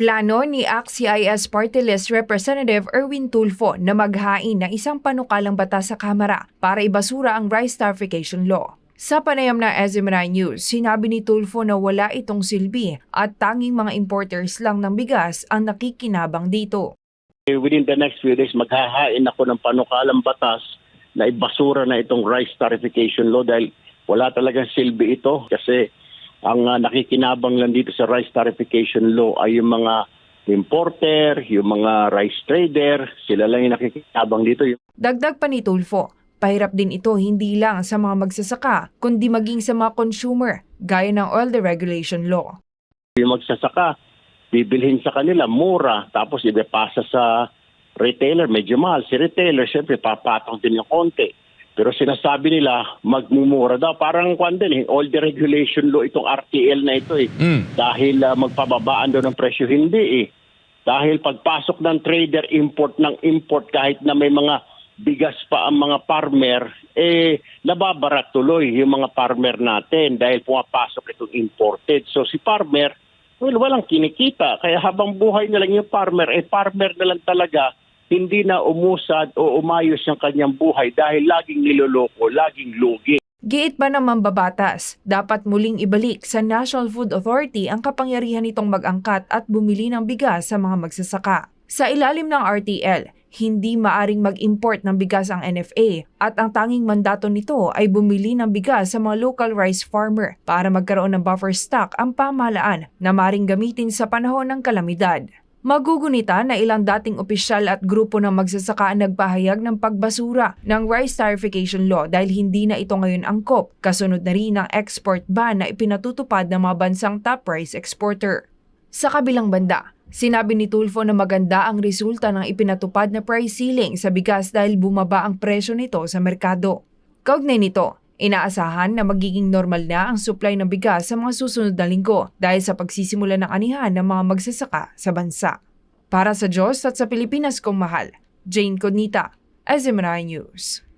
Plano ni ACT-CIS Party List Representative Erwin Tulfo na maghain ng isang panukalang batas sa Kamara para ibasura ang rice tarification law. Sa panayam na SMNI News, sinabi ni Tulfo na wala itong silbi at tanging mga importers lang ng bigas ang nakikinabang dito. Eh, within the next few days, maghahain ako ng panukalang batas na ibasura na itong rice tarification law dahil wala talagang silbi ito kasi ang ah, nakikinabang lang dito sa rice tarification law ay yung mga importer, yung mga rice trader, sila lang yung nakikinabang dito. Dagdag pa ni Tulfo, pahirap din ito hindi lang sa mga magsasaka kundi maging sa mga consumer gaya ng oil deregulation law. yung magsasaka, bibilhin sa kanila mura, tapos ibepasa sa retailer, medyo mahal. Si retailer, syempre, papatong din yung konti. Pero sinasabi nila, magmumura daw. Parang kwan din eh, all the regulation law, itong RTL na ito eh. Dahil ah, magpababaan daw ng presyo, hindi eh. Dahil pagpasok ng trader, import ng import, kahit na may mga bigas pa ang mga farmer, eh, nababarat tuloy yung mga farmer natin dahil pumapasok itong imported. So si farmer, well, walang kinikita. Kaya habang buhay na lang yung farmer, eh farmer na lang talaga, hindi na umusad o umayos yung kanyang buhay dahil laging niloloko, laging lugi. Giit pa ng mambabatas, dapat muling ibalik sa National Food Authority ang kapangyarihan nitong mag-angkat at bumili ng bigas sa mga magsasaka. Sa ilalim ng RTL, hindi maaring mag-import ng bigas ang NFA at ang tanging mandato nito ay bumili ng bigas sa mga local rice farmer para magkaroon ng buffer stock ang pamahalaan na maring gamitin sa panahon ng kalamidad. Magugunita na ilang dating opisyal at grupo ng magsasaka ang nagpahayag ng pagbasura ng rice tarification law dahil hindi na ito ngayon angkop, kasunod na rin ang export ban na ipinatutupad ng mga bansang top rice exporter. Sa kabilang banda, sinabi ni Tulfo na maganda ang resulta ng ipinatupad na price ceiling sa bigas dahil bumaba ang presyo nito sa merkado. Kaugnay nito, inaasahan na magiging normal na ang supply ng bigas sa mga susunod na linggo dahil sa pagsisimula ng anihan ng mga magsasaka sa bansa. Para sa Diyos at sa Pilipinas kong mahal, Jane Conita, SMNI News.